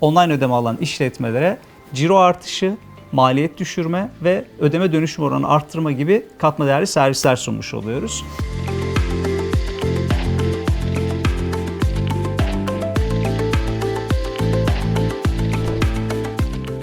online ödeme alan işletmelere ciro artışı, maliyet düşürme ve ödeme dönüşüm oranı arttırma gibi katma değerli servisler sunmuş oluyoruz.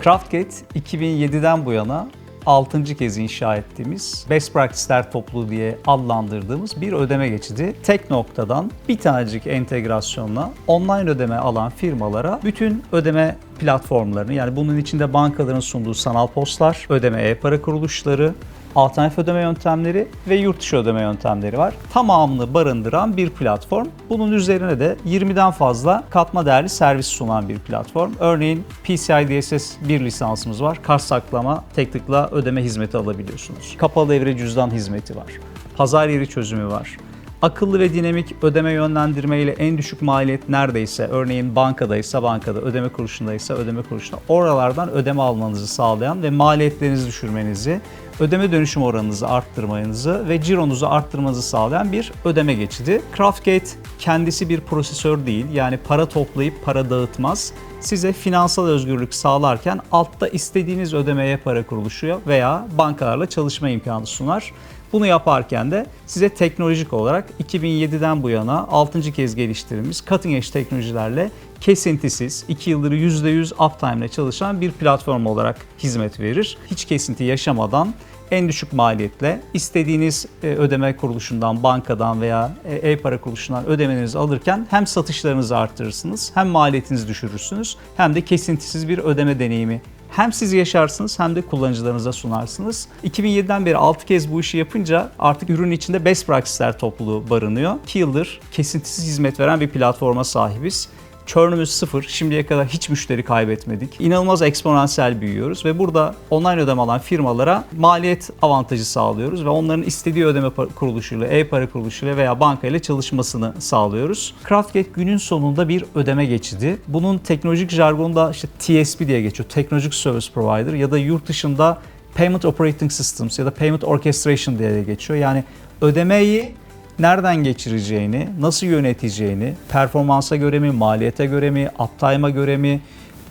Craftgate 2007'den bu yana 6. kez inşa ettiğimiz Best Practice'ler topluluğu diye adlandırdığımız bir ödeme geçidi. Tek noktadan bir tanecik entegrasyonla online ödeme alan firmalara bütün ödeme platformlarını yani bunun içinde bankaların sunduğu sanal postlar, ödeme e-para kuruluşları, alternatif ödeme yöntemleri ve yurt dışı ödeme yöntemleri var. Tamamını barındıran bir platform. Bunun üzerine de 20'den fazla katma değerli servis sunan bir platform. Örneğin PCI DSS 1 lisansımız var. Kart saklama, tek tıkla ödeme hizmeti alabiliyorsunuz. Kapalı devre cüzdan hizmeti var. Pazar yeri çözümü var. Akıllı ve dinamik ödeme yönlendirme ile en düşük maliyet neredeyse, örneğin bankadaysa bankada, ödeme kuruluşundaysa ödeme kuruluşunda oralardan ödeme almanızı sağlayan ve maliyetlerinizi düşürmenizi, ödeme dönüşüm oranınızı arttırmanızı ve cironuzu arttırmanızı sağlayan bir ödeme geçidi. Craftgate kendisi bir prosesör değil, yani para toplayıp para dağıtmaz. Size finansal özgürlük sağlarken altta istediğiniz ödemeye para kuruluşu veya bankalarla çalışma imkanı sunar. Bunu yaparken de size teknolojik olarak 2007'den bu yana 6. kez geliştirdiğimiz cutting edge teknolojilerle kesintisiz, 2 yıldır %100 uptime ile çalışan bir platform olarak hizmet verir. Hiç kesinti yaşamadan en düşük maliyetle istediğiniz e, ödeme kuruluşundan, bankadan veya e, e-para kuruluşundan ödemelerinizi alırken hem satışlarınızı arttırırsınız, hem maliyetinizi düşürürsünüz, hem de kesintisiz bir ödeme deneyimi hem siz yaşarsınız hem de kullanıcılarınıza sunarsınız. 2007'den beri 6 kez bu işi yapınca artık ürünün içinde best practice'ler topluluğu barınıyor. 2 yıldır kesintisiz hizmet veren bir platforma sahibiz. Churn'ümüz sıfır. Şimdiye kadar hiç müşteri kaybetmedik. İnanılmaz eksponansiyel büyüyoruz ve burada online ödeme alan firmalara maliyet avantajı sağlıyoruz ve onların istediği ödeme kuruluşuyla, e-para kuruluşuyla veya bankayla çalışmasını sağlıyoruz. Craftgate günün sonunda bir ödeme geçidi. Bunun teknolojik jargonda işte TSP diye geçiyor. Technologic Service Provider ya da yurt dışında Payment Operating Systems ya da Payment Orchestration diye de geçiyor. Yani ödemeyi nereden geçireceğini, nasıl yöneteceğini, performansa göre mi, maliyete göre mi, uptime'a göre mi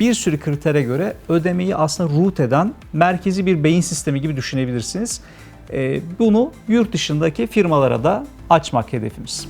bir sürü kritere göre ödemeyi aslında route eden merkezi bir beyin sistemi gibi düşünebilirsiniz. Ee, Bunu yurt dışındaki firmalara da açmak hedefimiz.